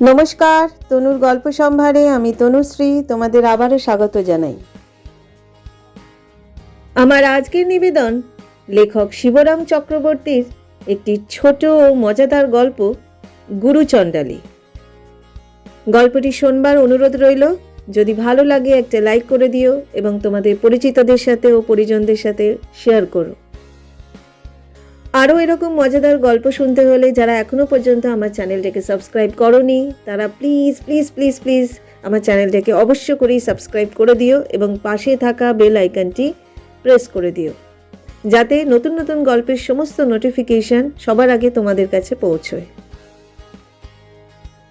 নমস্কার, তনুর গল্প সম্ভারে আমি তনুশ্রী, তোমাদের আবারও স্বাগত জানাই। আমার আজকের নিবেদন লেখক শিবরাম চক্রবর্তীর একটি ছোট ও মজাদার গল্প গুরুচণ্ডালী গল্পটি শোনবার অনুরোধ রইল, যদি ভালো লাগে একটা লাইক করে দিও এবং তোমাদের পরিচিতদের সাথে ও পরিজনদের সাথে শেয়ার করো। আরও এরকম মজাদার গল্প শুনতে হলে যারা এখনও পর্যন্ত আমার চ্যানেলটাকে সাবস্ক্রাইব করনি, তারা প্লিজ প্লিজ প্লিজ প্লিজ আমার চ্যানেলটাকে অবশ্য করেই সাবস্ক্রাইব করে দিও এবং পাশে থাকা বেল আইকনটি প্রেস করে দিও। যাতে নতুন নতুন গল্পের সমস্ত নোটিফিকেশন সবার আগে তোমাদের কাছে পৌঁছয়।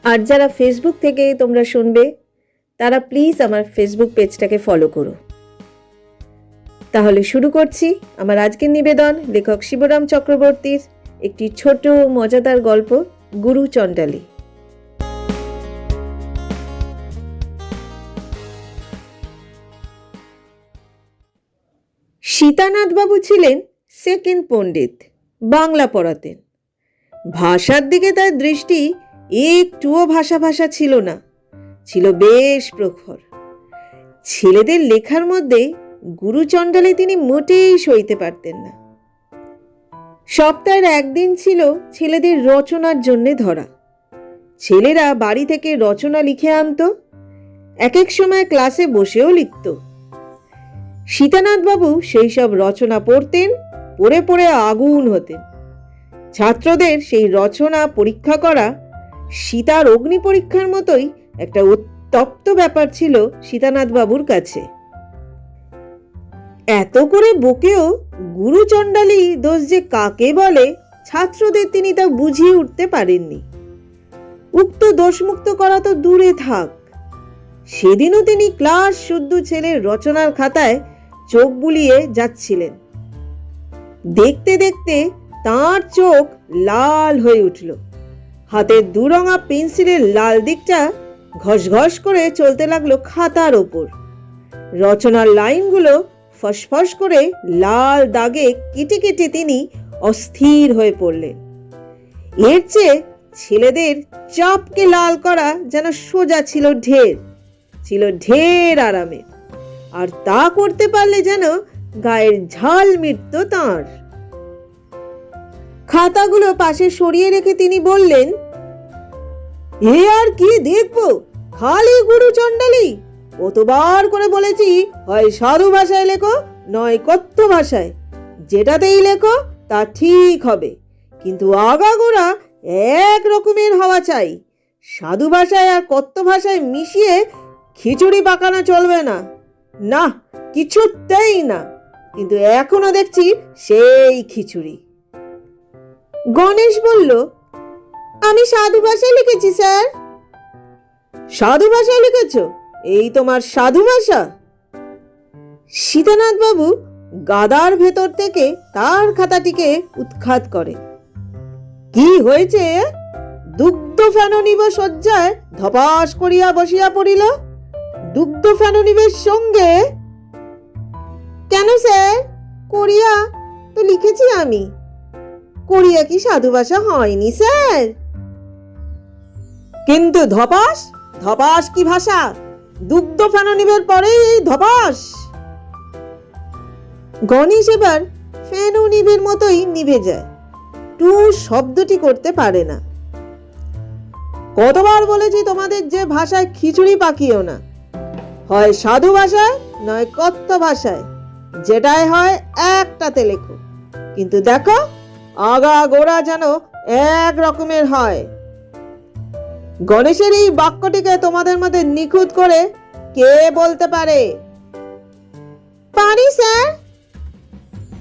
আর যারা ফেসবুক থেকে তোমরা শুনবে, তারা প্লিজ আমার ফেসবুক পেজটাকে ফলো করো। তাহলে শুরু করছি আমার আজকের নিবেদন লেখক শিবরাম চক্রবর্তীর একটি ছোট মজাদার গল্প, গুরু চণ্ডালী। সীতানাথবাবু ছিলেন সেকেন্ড পণ্ডিত, বাংলা পড়াতেন। ভাষার দিকে তার দৃষ্টি একটুও ভাষা ভাষা ছিল না, ছিল বেশ প্রখর। ছেলেদের লেখার মধ্যে গুরুচণ্ডালে তিনি মোটেই সইতে পারতেন না। সপ্তাহের একদিন ছিল ছেলেদের রচনার জন্যে ধরা। ছেলেরা বাড়ি থেকে রচনা লিখে আনতো এক এক সময় ক্লাসে বসেও লিখত। সীতানাথবাবু সেই সব রচনা পড়তেন, পড়ে পড়ে আগুন হতেন। ছাত্রদের সেই রচনা পরীক্ষা করা সীতার অগ্নি পরীক্ষার মতোই একটা উত্তপ্ত ব্যাপার ছিল সীতানাথবাবুর কাছে। এত করে বকেও গুরুচণ্ডালী দোষ যে কাকে বলে, ছাত্রদের তিনি তা বুঝিয়ে উঠতে পারেননি। উক্ত দোষমুক্ত করা তো দূরে থাক। সেদিনও তিনি ক্লাস শুদ্ধ ছেলের রচনার খাতায় চোখ বুলিয়ে যাচ্ছিলেন। দেখতে দেখতে তার চোখ লাল হয়ে উঠল। হাতের দুরঙা পেন্সিলের লাল দিকটা ঘস ঘস করে চলতে লাগল খাতার ওপর। রচনার লাইনগুলো ফসফস করে লাল দাগে কেটে কেটে তিনি অস্থির হয়ে পড়লেন। এর চেয়ে ছেলেদের চাপকে লাল করা যেন সোজা ছিল ঢের ছিল ঢের আরামে। আর তা করতে পারলে যেন গায়ের ঝাল মিটত তাঁর। খাতাগুলো পাশে সরিয়ে রেখে তিনি বললেন, এ আর কি দেখব? খালি গুরু চণ্ডালী! কতবার করে বলেছি, হয় সাধু ভাষায় লেখো, নয় কথ্য ভাষায়। যেটাতেই লেখো, তা ঠিক হবে। কিন্তু আগাগোড়া এক রকমের হওয়া চাই। সাধু ভাষায় আর কথ্য ভাষায় মিশিয়ে খিচুড়ি পাকানো চলবে না। না, কিছুতেই না। কিন্তু এখনও দেখছি সেই খিচুড়ি। গণেশ বলল, আমি সাধু ভাষায় লিখেছি, স্যার। সাধু ভাষায় লিখেছো? এই তোমার সাধু ভাষা? বাবু গাদার ভেতর থেকে তার খাতাটিকে উৎখাত করে। কি হয়েছে? দুগ্ধ ফেননিব শয্যায় ধপাস করিয়া বসিয়া পড়িল? দুগ্ধ ফেননিবের সঙ্গে? কেন স্যার? করিয়া তো লিখেছি আমি। করিয়া কি সাধু ভাষা হয়নি স্যার? কিন্তু ধপাস? ধপাস কি ভাষা? দুগ্ধ ফেননিবের পরেই এই ধপাস। গণেশ এবার ফেনু নিবের মতোই নিভে যায়। টু শব্দটি করতে পারে না। কতবার বলেছি তোমাদের যে ভাষায় খিচুড়ি পাকিও না। হয় সাধু ভাষায়, নয় কথ্য ভাষায়। যেটাই হয় একটাতে লেখো। কিন্তু দেখো, আগা গোড়া যেন এক রকমের হয়। গণেশের এই বাক্যটিকে তোমাদের মধ্যে নিখুঁত করে কে বলতে পারে? পারি, স্যার।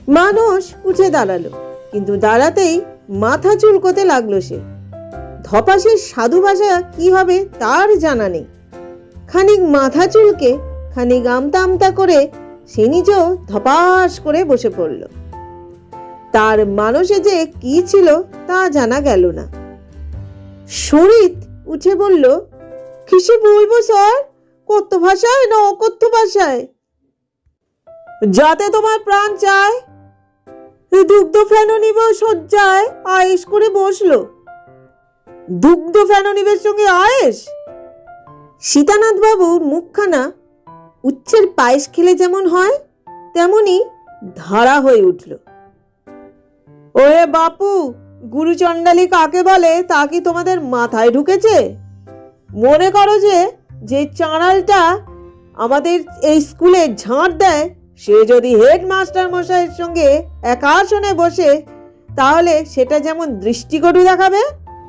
মানুষ উঠে দাঁড়াল, কিন্তু দাঁড়াতেই মাথা চুলকোতে লাগল সে। ধপাসের সাধু ভাষা কি হবে তার জানা নেই। খানিক মাথা চুলকে, খানিক আমতা আমতা করে সে নিজেও ধপাস করে বসে পড়ল। তার মানুষে যে কি ছিল তা জানা গেল না। শরীর উঠে বলল, কিসে বলব স্যার? কথ্য ভাষায় না অকথ্য ভাষায়? যাতে তোমার প্রাণ চায়। দুগ্ধ ফেনো নিব শয্যায় আয়েস করে বসল। দুগ্ধ ফ্যাননিবের সঙ্গে আয়েস সীতানাথ বাবুর মুখখানা উচ্ছের পায়েস খেলে যেমন হয়, তেমনি ধারা হয়ে উঠল। ওরে বাপু গুরুচণ্ডালী কাকে বলে তা কি তোমাদের মাথায় ঢুকেছে? মনে করো যে যে চাঁড়ালটা আমাদের এই স্কুলে ঝাঁট দেয়, সে যদি হেডমাস্টার মশাইয়ের সঙ্গে এক আসনে বসে, তাহলে সেটা যেমন দৃষ্টিকটু দেখাবে,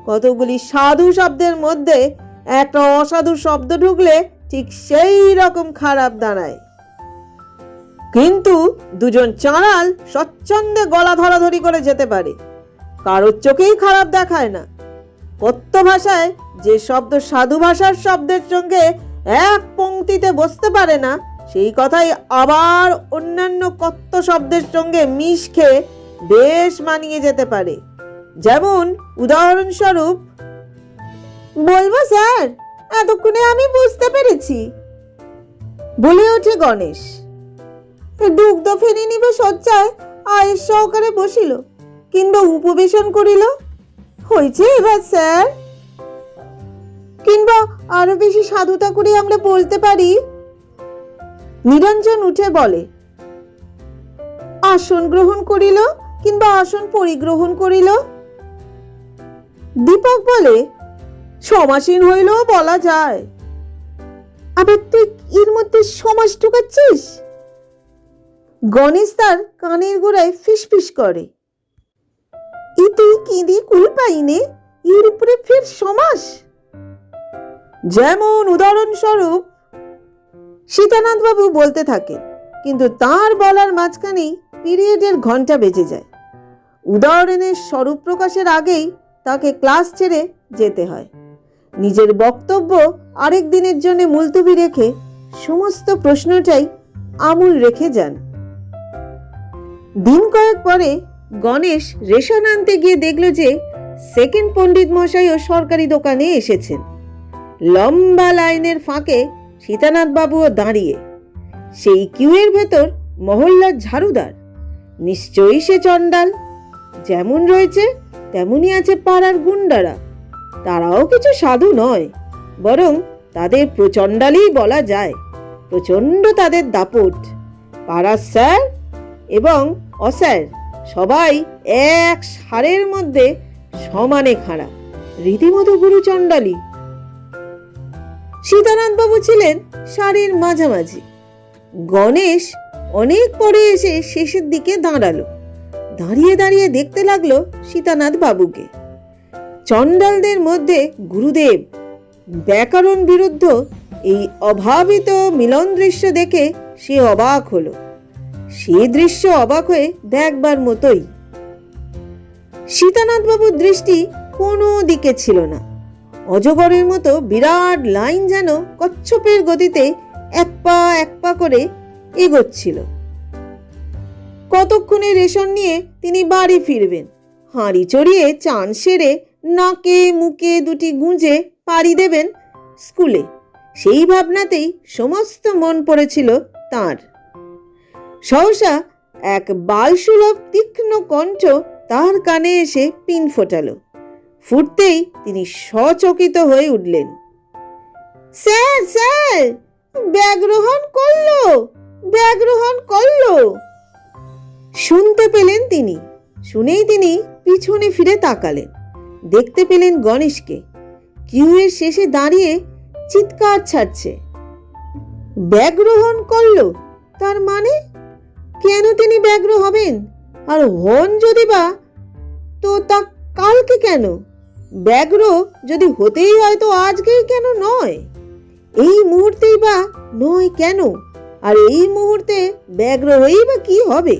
কতগুলি সাধু শব্দের মধ্যে একটা অসাধু শব্দ ঢুকলে ঠিক সেই রকম খারাপ দাঁড়ায়। কিন্তু দুজন চাঁড়াল স্বচ্ছন্দে গলা ধরাধরি করে যেতে পারে। কারোর চোখেই খারাপ দেখায় না। কথ্য ভাষায় যে শব্দ সাধু ভাষার শব্দের সঙ্গে এক পংক্তিতে বসতে পারে না, সেই কথাই আবার অন্যান্য কথ্য শব্দের সঙ্গে মিশ খেয়ে বেশ মানিয়ে যেতে পারে। যেমন উদাহরণস্বরূপ, বলব স্যার, এতক্ষণে আমি বুঝতে পেরেছি। বলে ওঠে গণেশ। দুগ্ধ ফেনে নিবে শয্যায় আয়ের সহকারে বসিল। কিংবা উপবেশন করিল? হয়েছে এবার, স্যার। কিংবা আরও বেশি সাধুতা করে আমরা বলতে পারি? নিরঞ্জন উঠে বলে, আসন গ্রহণ করিল কিংবা আসন পরিগ্রহণ করিল? দীপক বলে, সমাসীন হইলেও বলা যায়। আবার তুই এর মধ্যে সমাজ ঢুকাচ্ছিস? গণেশ তার কানের গোড়ায় ফিসফিস করে। এতে কি দিয়ে কুল পাইনে এর উপরে ফের সমাস। যেমন উদাহরণস্বরূপ সীতানাথ বাবু বলতে থাকে কিন্তু তার বলার মাঝখানেই পিরিয়ডের ঘণ্টা বেজে যায়। উদাহরণের স্বরূপ প্রকাশের আগেই তাকে ক্লাস ছেড়ে যেতে হয়। নিজের বক্তব্য আরেক দিনের জন্য মুলতবি রেখে সমস্ত প্রশ্নটাই আমূল রেখে যান। দিন কয়েক পরে গণেশ রেশন আনতে গিয়ে দেখল যে সেকেন্ড পণ্ডিত মশাইও সরকারি দোকানে এসেছেন। লম্বা লাইনের ফাঁকে সীতানাথ বাবুও দাঁড়িয়ে। সেই কিউয়ের ভেতর মহল্লার ঝাড়ুদার। নিশ্চয়ই সে চণ্ডাল। যেমন রয়েছে, তেমনই আছে পাড়ার গুন্ডারা। তারাও কিছু সাধু নয়, বরং তাদের প্রচণ্ডালই বলা যায়। প্রচণ্ড তাদের দাপট। পাড়ার স্যার এবং অস্যার। সবাই এক সারের মধ্যে সমানে খাড়া। রীতিমতো গুরু চণ্ডালী সীতানাথ বাবু ছিলেন সারির মাঝামাঝি। গণেশ অনেক পরে এসে শেষের দিকে দাঁড়াল। দাঁড়িয়ে দাঁড়িয়ে দেখতে লাগল সীতানাথ বাবুকে চণ্ডালদের মধ্যে গুরুদেব, ব্যাকরণ বিরুদ্ধ এই অভাবিত মিলন দৃশ্য দেখে সে অবাক হলো। সে দৃশ্য অবাক হয়ে দেখবার মতোই। সীতানাথ বাবুর দৃষ্টি কোনো দিকে ছিল না। অজগরের মতো বিরাট লাইন যেন কচ্ছপের গতিতে এক পা এক পা করে এগোচ্ছিল। কতক্ষণে রেশন নিয়ে তিনি বাড়ি ফিরবেন? হাঁড়ি চড়িয়ে চান সেরে নাকে মুখে দুটি গুঁজে পাড়ি দেবেন স্কুলে। সেই ভাবনাতেই সমস্ত মন পড়েছিল তার। সহসা এক বালসুলভ তীক্ষ্ণ কণ্ঠ তার কানে এসে পিন ফোটালো। ফুটতেই তিনি সচকিত হয়ে উঠলেন। স্যার স্যার ব্যাগ্রহণ করল ব্যাগ্রহণ করল। শুনতে পেলেন তিনি, শুনেই তিনি পিছনে ফিরে তাকালেন। দেখতে পেলেন গণেশকে। কিউয়ের শেষে দাঁড়িয়ে চিৎকার ছাড়ছে। ব্যাগ্রহণ করল, তার মানে কেন তিনি ব্যগ্র হবেন? আর হন যদি বা, তো তা কালকে কেন? ব্যগ্র যদি হতেই হয় তো আজকেই কেন নয়? এই মুহূর্তেই বা নয় কেন? আর এই মুহূর্তে ব্যগ্র হয়েই বা কি হবে?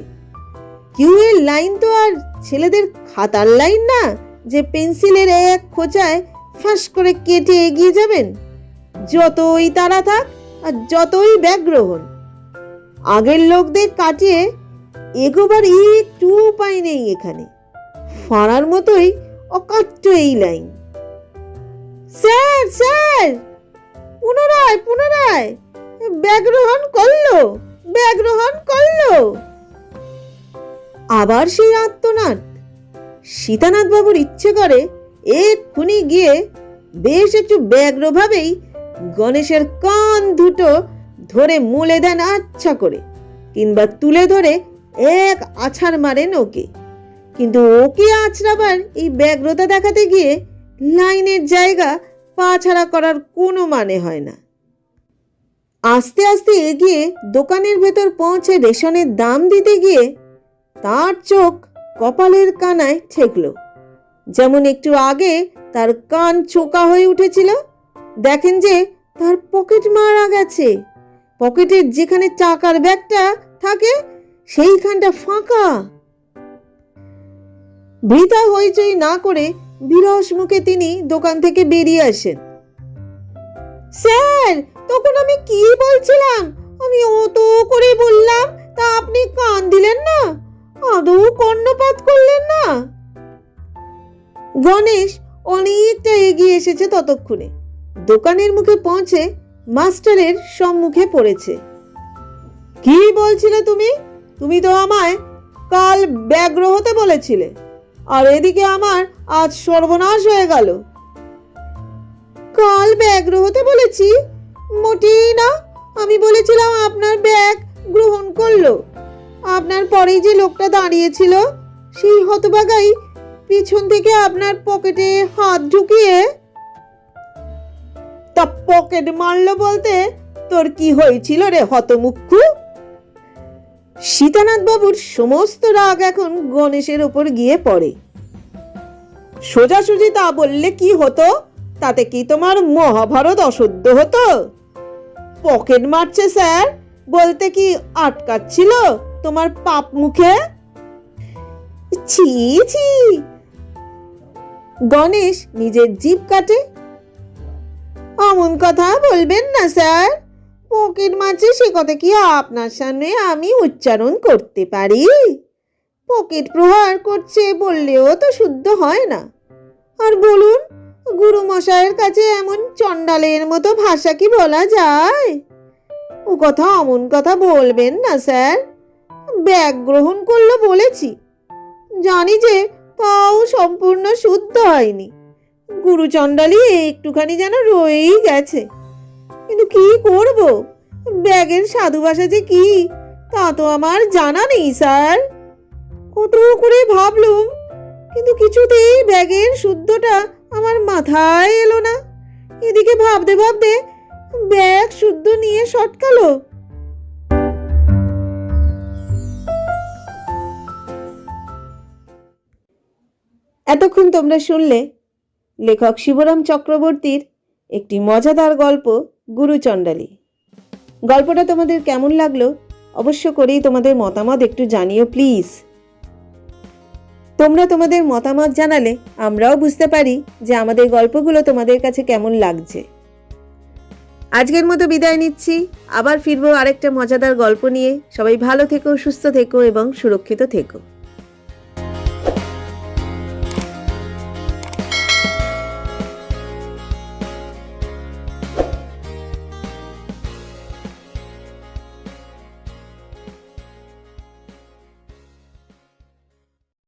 কিউ এর লাইন তো আর ছেলেদের খাতার লাইন না, যে পেন্সিলের এক খোঁচায় ফাঁস করে কেটে এগিয়ে যাবেন। যতই তারা থাক আর যতই ব্যগ্র হন। আগের লোকদের কাটিয়ে এগোবার একটু উপায় নেই এখানে। ফাঁড়ার মতোই অকাট্য এই লাইন। Sir sir! পুনরায় পুনরায়! ব্যাগ্রহণ করল ব্যাগ্রহণ করল! আবার সেই আত্মনাদ। সীতানাথ বাবুর ইচ্ছে করে এক্ষুনি গিয়ে বেশ একটু ব্যগ্রভাবেই গণেশের কান দুটো ধরে মুলে দেন আচ্ছা করে, কিংবা তুলে ধরে এক আছাড় মারেন ওকে। কিন্তু ওকে আছড়াবার এই ব্যগ্রতা দেখাতে গিয়ে লাইনের জায়গা পা ছাড়া করার কোনো মানে হয় না। আস্তে আস্তে এগিয়ে দোকানের ভেতর পৌঁছে রেশনের দাম দিতে গিয়ে তার চোখ কপালের কানায় ঠেকল। যেমন একটু আগে তার কান চোকা হয়ে উঠেছিল, দেখেন যে তার পকেট মারা গেছে। পকেটের যেখানে চাকার ব্যাগটা থাকে, সেইখানটা ফাঁকা। বৃথা হইচই না করে বিরস মুখে তিনি দোকান থেকে বেরিয়ে আসেন। স্যার, তখন আমি কি বলছিলাম? আমি অত করে বললাম, তা আপনি কান দিলেন না? আদৌ কর্ণপাত করলেন না? গণেশ অনেকটা এগিয়ে এসেছে ততক্ষণে। দোকানের মুখে পৌঁছে মাস্টারের সম্মুখে পড়েছে। কি বলছিলে তুমি? তুমি তো আমায় কাল ব্যগ্র হতে বলেছিলে, আর এদিকে আমার আজ সর্বনাশ হয়ে গেল। কাল ব্যগ্র হতে বলেছি? মোটেই না। আমি বলেছিলাম আপনার ব্যাগ গ্রহণ করল। আপনার পরেই যে লোকটা দাঁড়িয়েছিল, সেই হতবাগাই পিছন থেকে আপনার পকেটে হাত ঢুকিয়ে পকেট মারলো বলতে, তোর কি হয়েছিল রে হতমুক্ষু সীতানাথ বাবুর সমস্ত রাগ এখন গণেশের ওপর গিয়ে পড়ে। সোজাসুজি তা বললে কি হতো? তাতে কি তোমার মহাভারত অশুদ্ধ হতো? পকেট মারছে স্যার, বলতে কি আটকাচ্ছিল তোমার পাপ মুখে? ছি ছি। গণেশ নিজের জিভ কাটে অমন কথা বলবেন না, স্যার। পকেট মারছে সে কথা কি আপনার সামনে আমি উচ্চারণ করতে পারি? পকেট প্রহার করছে, বললেও তো শুদ্ধ হয় না। আর বলুন, গুরু মশাইয়ের কাছে এমন চণ্ডালের মতো ভাষা কি বলা যায়? ও কথা অমন কথা বলবেন না, স্যার। ব্যাগ গ্রহণ করল বলেছি। জানি যে তাও সম্পূর্ণ শুদ্ধ হয়নি। গুরু চণ্ডালি একটুখানি যেন রয়েই গেছে। কিন্তু কি করব? ব্যাগের সাধু ভাষা যে কি? তা তো আমার জানা নেই, স্যার। কত করে ভাবলুম, কিন্তু কিছুতেই ব্যাগের শুদ্ধটা আমার মাথায় এলো না। এদিকে ভাবতে ভাবতে ব্যাগ শুদ্ধ নিয়ে শটকালো এতক্ষণ তোমরা শুনলে লেখক শিবরাম চক্রবর্তীর একটি মজাদার গল্প গুরুচণ্ডালী গল্পটা তোমাদের কেমন লাগল অবশ্য করেই তোমাদের মতামত একটু জানিও প্লিজ। তোমরা তোমাদের মতামত জানালে আমরাও বুঝতে পারি যে আমাদের গল্পগুলো তোমাদের কাছে কেমন লাগছে। আজকের মতো বিদায় নিচ্ছি। আবার ফিরবো আরেকটা মজাদার গল্প নিয়ে। সবাই ভালো থেকো, সুস্থ থেকো এবং সুরক্ষিত থেকো।